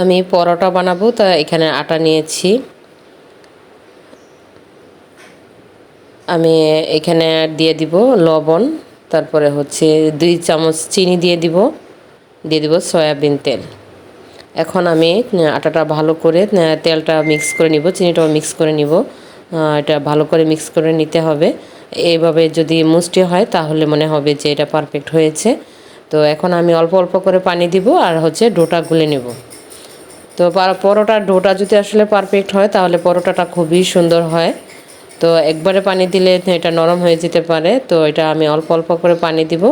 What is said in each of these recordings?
আমি পরোটা বানাবো, তা এখানে আটা নিয়েছি। আমি এখানে দিয়ে দিব লবণ, তারপরে হচ্ছে দুই চামচ চিনি দিয়ে দিব দিয়ে দিব সয়াবিন তেল। এখন আমি আটাটা ভালো করে তেলটা মিক্স করে নিব, চিনিটাও মিক্স করে নিব। এটা ভালো করে মিক্স করে নিতে হবে। এইভাবে যদি মুষ্টি হয়, তাহলে মনে হবে যে এটা পারফেক্ট হয়েছে। তো এখন আমি অল্প অল্প করে পানি দিব, আর হচ্ছে ডোটা গুলে নেব। তো পরোটার ডোটা যদি আসলে পারফেক্ট হয়, তাহলে পরোটাটা খুবই সুন্দর হয়। তো একবারে পানি দিলে এটা নরম হয়ে যেতে পারে। তো এটা আমি অল্প অল্প করে পানি দিব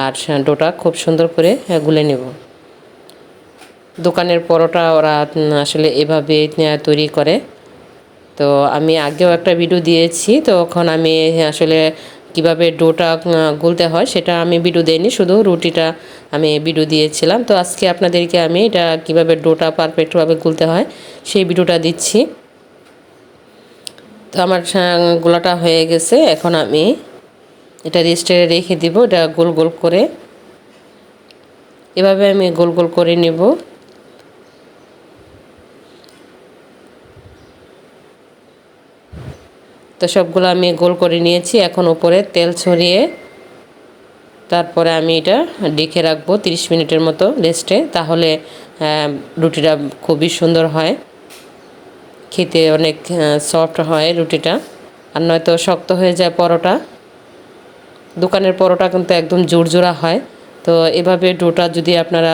আর ডোটা খুব সুন্দর করে গুলে নেব। দোকানের পরোটা ওরা আসলে এভাবে তৈরি করে। তো আমি আগেও একটা ভিডিও দিয়েছি। তো তখন আমি আসলে কীভাবে ডোটা গুলতে হয় সেটা আমি ভিডিও দিইনি, শুধু রুটিটা আমি ভিডিও দিয়েছিলাম। তো আজকে আপনাদেরকে আমি এটা কীভাবে ডোটা পারফেক্টভাবে গুলতে হয় সেই ভিডিওটা দিচ্ছি। তো আমার গোলাটা হয়ে গেছে, এখন আমি এটা রেস্টে রেখে দিব, এটা গোল গোল করে। এভাবে আমি গোল গোল করে নেব। তো সবগুলো আমি গোল করে নিয়েছি। এখন উপরে তেল ছড়িয়ে তারপরে আমি এটা ডেকে রাখব 30 মিনিটের মতো রেস্টে, তাহলে রুটিটা খুবই সুন্দর হয়। খেতে অনেক সফট হয় রুটিটা। আর নয়তো শক্ত হয়ে যায় পরোটা। দোকানের পরোটা কিন্তু একদম জোরজোড়া হয়। তো এভাবে ডোটা যদি আপনারা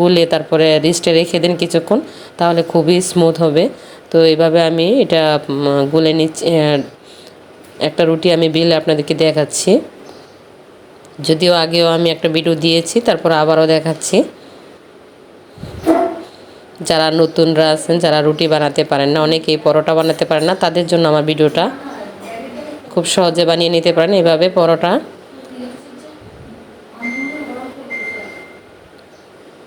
গুলে তারপরে রেস্টে রেখে দেন কিছুক্ষণ, তাহলে খুবই স্মুথ হবে। তো এভাবে আমি এটা গুলে নিচ্ছি একটা রুটি আমি বিলে আপনাদেরকে দেখাচ্ছি। যদিও আগেও আমি একটা ভিডিও দিয়েছি, তারপর আবারও দেখাচ্ছি। যারা নতুনরা আছেন, যারা রুটি বানাতে পারেন না, অনেকেই পরোটা বানাতে পারেন না, তাদের জন্য আমার ভিডিওটা খুব সহজে বানিয়ে নিতে পারেন। এভাবে পরোটা।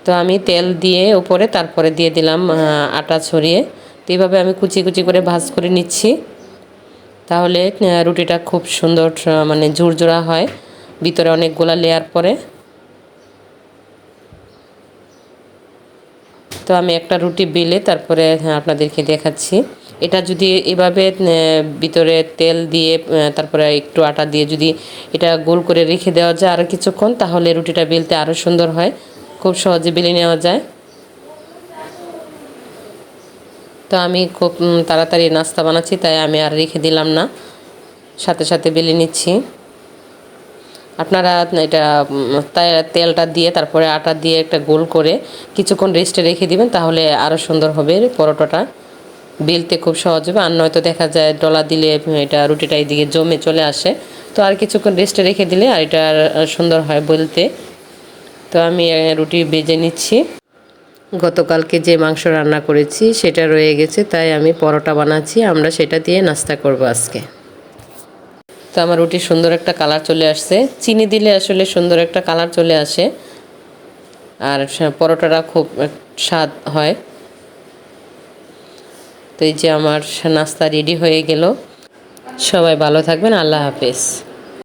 তো আমি তেল দিয়ে উপরে, তারপরে দিয়ে দিলাম আটা ছড়িয়ে। তো এইভাবে আমি কুচি কুচি করে ভাজ করে নিচ্ছি। তাহলে রুটিটা খুব সুন্দর মানে ঝুরঝুরা হয়। ভিতরে অনেকগুলা লেয়ার পরে তো আমি একটা রুটি বেলে তারপরে আপনাদেরকে দেখাচ্ছি। এটা যদি এভাবে ভিতরে তেল দিয়ে তারপরে একটু আটা দিয়ে যদি এটা গোল করে রেখে দেওয়া যায় আরও কিছুক্ষণ, তাহলে রুটিটা বেলতে আরও সুন্দর হয়। খুব সহজে বেলে নেওয়া যায়। তো আমি খুব তাড়াতাড়ি নাস্তা বানাচ্ছি, তাই আমি আর রেখে দিলাম না। সাথে সাথে বেলে নিচ্ছি। আপনারা এটা তেলটা দিয়ে, তারপরে আটা দিয়ে একটা গোল করে কিছুক্ষণ রেস্টে রেখে দিবেন, তাহলে আরও সুন্দর হবে পরোটাটা। বেলতে খুব সহজ হবে, আর নয়তো দেখা যায় ডলা দিলে এটা রুটিটা এদিকে জমে চলে আসে। তো আর কিছুক্ষণ রেস্টে রেখে দিলে, আর এটা সুন্দর হয় বলতে। তো আমি রুটি বেজে নিচ্ছি। গতকালকে যে মাংস রান্না করেছি সেটা রয়ে গেছে, তাই আমি পরোটা বানাচ্ছি। আমরা সেটা দিয়ে নাস্তা করব আজকে। তো আমার রুটি সুন্দর একটা কালার চলে আসছে। চিনি দিলে আসলে সুন্দর একটা কালার চলে আসে। আর পরোটাটা খুব স্বাদ হয়। তো এই যে আমার নাস্তা রেডি হয়ে গেল। সবাই ভালো থাকবেন, আল্লাহ হাফেজ।